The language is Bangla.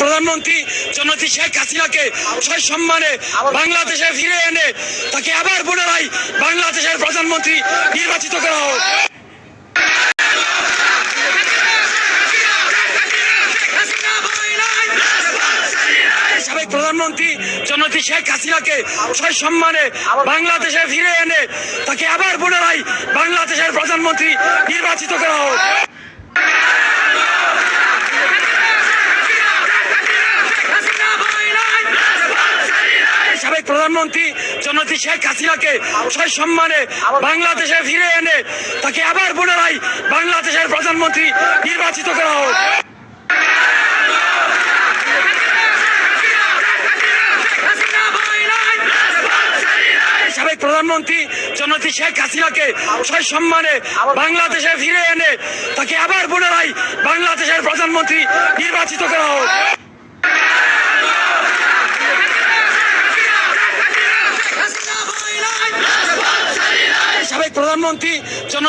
প্রধানমন্ত্রী জনতি শেখ হাসিনাকে সয় সম্মানে বাংলাদেশে ফিরে এনে তাকে আবার পুনরায় বাংলাদেশের প্রধানমন্ত্রী নির্বাচিত করা হোক। প্রধানমন্ত্রী জনতি শেখ হাসিনাকে সয় সম্মানে বাংলাদেশে ফিরে এনে তাকে আবার পুনরায় বাংলাদেশের প্রধানমন্ত্রী নির্বাচিত করা হোক। প্রধানমন্ত্রী জনতি শেখ হাসিনাকে সয় সম্মানে বাংলাদেশে ফিরে এনে তাকে আবার পুনরায় বাংলাদেশের প্রধানমন্ত্রী নির্বাচিত করা হোক। প্রধানমন্ত্রী জনতি শেখ হাসিনাকে সয় সম্মানে বাংলাদেশে ফিরে এনে তাকে আবার পুনরায় বাংলাদেশের প্রধানমন্ত্রী নির্বাচিত করা হোক। প্রধানমন্ত্রী জন